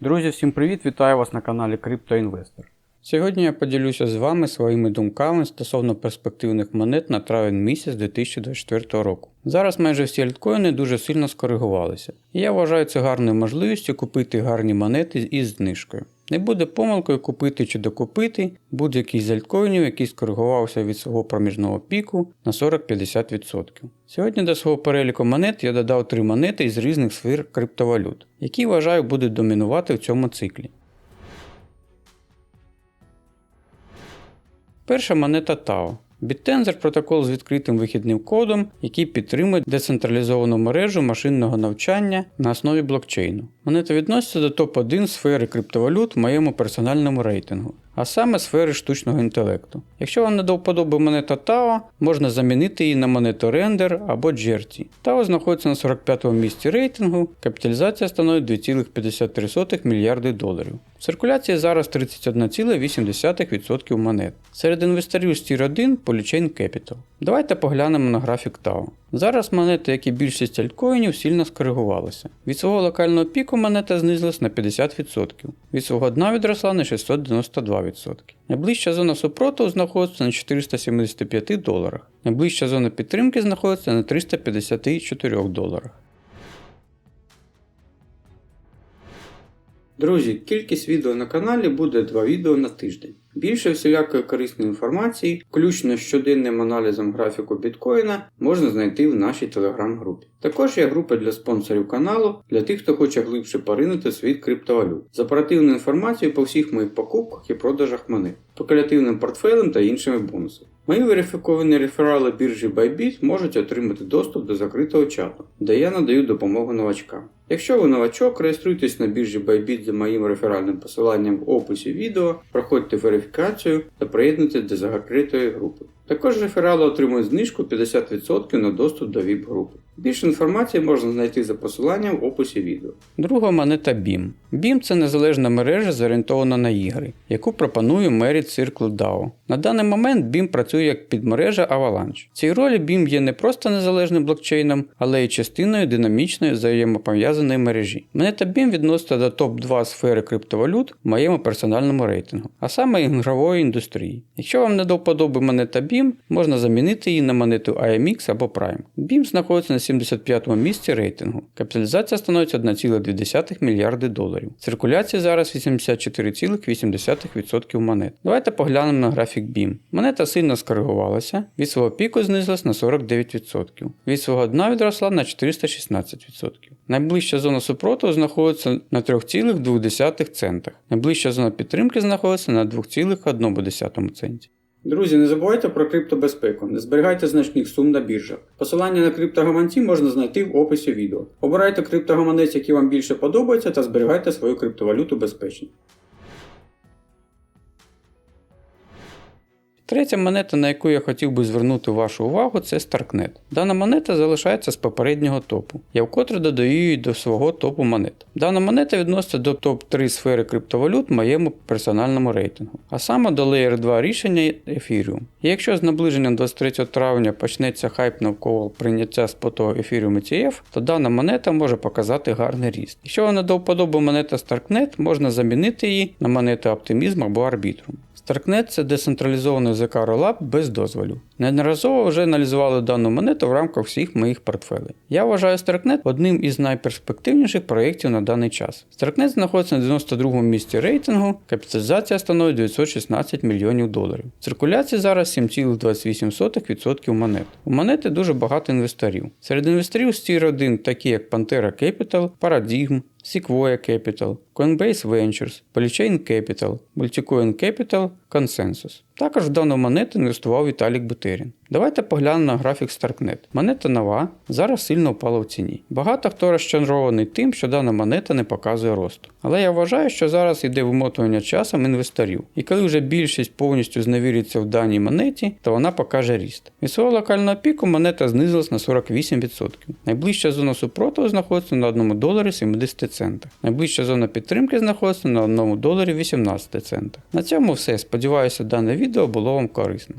Друзі, всім привіт! Вітаю вас на каналі CryptoInvestor. Сьогодні я поділюся з вами своїми думками стосовно перспективних монет на травень місяць 2024 року. Зараз майже всі альткоїни дуже сильно скоригувалися, і я вважаю це гарною можливістю купити гарні монети із знижкою. Не буде помилкою купити чи докупити будь-який з альткоїнів, який скоригувався від свого проміжного піку на 40-50%. Сьогодні до свого переліку монет я додав три монети із різних сфер криптовалют, які вважаю будуть домінувати в цьому циклі. Перша монета TAO. BitTensor протокол з відкритим вихідним кодом, який підтримує децентралізовану мережу машинного навчання на основі блокчейну. Монета відноситься до топ-1 сфери криптовалют в моєму персональному рейтингу, а саме сфери штучного інтелекту. Якщо вам не до вподоби монета TAO, можна замінити її на монету Render або Jerty. TAO знаходиться на 45-му місці рейтингу, капіталізація становить 2,53 мільярди доларів. В циркуляції зараз 31,8% монет. Серед інвесторів з Tier 1 Polychain Capital. Давайте поглянемо на графік TAO. Зараз монети, як і більшість альткоїнів, сильно скоригувалися. Від свого локального піку монета знизилась на 50%, від свого дна відросла на 692%. Найближча зона супротиву знаходиться на 475 доларах. Найближча зона підтримки знаходиться на 354 доларах. Друзі, кількість відео на каналі буде 2 відео на тиждень. Більше всілякої корисної інформації, включно з щоденним аналізом графіку біткоїна, можна знайти в нашій телеграм-групі. Також є група для спонсорів каналу для тих, хто хоче глибше поринути світ криптовалют з оперативною інформацією по всіх моїх покупках і продажах монет, спекулятивним портфелем та іншими бонусами. Мої верифіковані реферали біржі Bybit можуть отримати доступ до закритого чату, де я надаю допомогу новачкам. Якщо ви новачок, реєструйтесь на біржі Bybit за моїм реферальним посиланням в описі відео, проходьте верифікацію та приєднуйтесь до закритої групи. Також реферали отримують знижку 50% на доступ до VIP-групи. Більше інформації можна знайти за посиланням в описі відео. Друга монета BIM. BIM це незалежна мережа зорієнтована на ігри, яку пропонує Merit Circle DAO. На даний момент BIM працює як підмережа Avalanche. В цій ролі BIM є не просто незалежним блокчейном, але й частиною динамічної взаємопов'язаної мережі. Монета BIM відноситься до топ-2 сфери криптовалют в моєму персональному рейтингу, а саме ігрової індустрії. Якщо вам не до вподоби монета BIM, можна замінити її на монету IMX або Prime. BIM знаходиться на 75-му місці рейтингу. Капіталізація становить 1,2 мільярди доларів. Циркуляція зараз 84,8% монет. Давайте поглянемо на графік BIM. Монета сильно скоригувалася, від свого піку знизилась на 49%, від свого дна відросла на 416%. Найближча зона супротиву знаходиться на 3,2 центах. Найближча зона підтримки знаходиться на 2,1 центі. Друзі, не забувайте про криптобезпеку, не зберігайте значних сум на біржах. Посилання на криптогаманці можна знайти в описі відео. Обирайте криптогаманець, який вам більше подобається, та зберігайте свою криптовалюту безпечно. Третя монета, на яку я хотів би звернути вашу увагу, це Starknet. Дана монета залишається з попереднього топу. Я вкотре додаю її до свого топу монет. Дана монета відноситься до топ-3 сфери криптовалют в моєму персональному рейтингу, а саме до Layer 2 рішення Ethereum. І якщо з наближенням 23 травня почнеться хайп навколо прийняття спотового Ethereum ETF, то дана монета може показати гарний ріст. Якщо не до вподоби монета Starknet, можна замінити її на монету Optimism або Arbitrum. Starknet децентралізованої ЗК Rollup без дозволів. Неодноразово вже аналізували дану монету в рамках всіх моїх портфелей. Я вважаю Starknet одним із найперспективніших проєктів на даний час. Starknet знаходиться на 92-му місці рейтингу, капіталізація становить 916 мільйонів доларів. В циркуляції зараз 7,28% монет. У монети дуже багато інвесторів. Серед інвесторів з Tier 1 такі як Pantera Capital, Paradigm, Sequoia Capital, Coinbase Ventures, Polychain Capital, Multicoin Capital, Consensus. Також в дану монету інвестував Віталік Бутерін. Давайте поглянемо на графік Starknet. Монета нова, зараз сильно впала в ціні. Багато хто розчарований тим, що дана монета не показує росту. Але я вважаю, що зараз йде вимотування часом інвесторів. І коли вже більшість повністю зневіриться в даній монеті, то вона покаже ріст. Від свого локального піку монета знизилась на 48%. Найближча зона супротиву знаходиться на 1 доларі 70 центах. Найближча зона підтримки знаходиться на 1 доларі 18 центах. На цьому все. Сподіваюся, дане відео було вам корисним.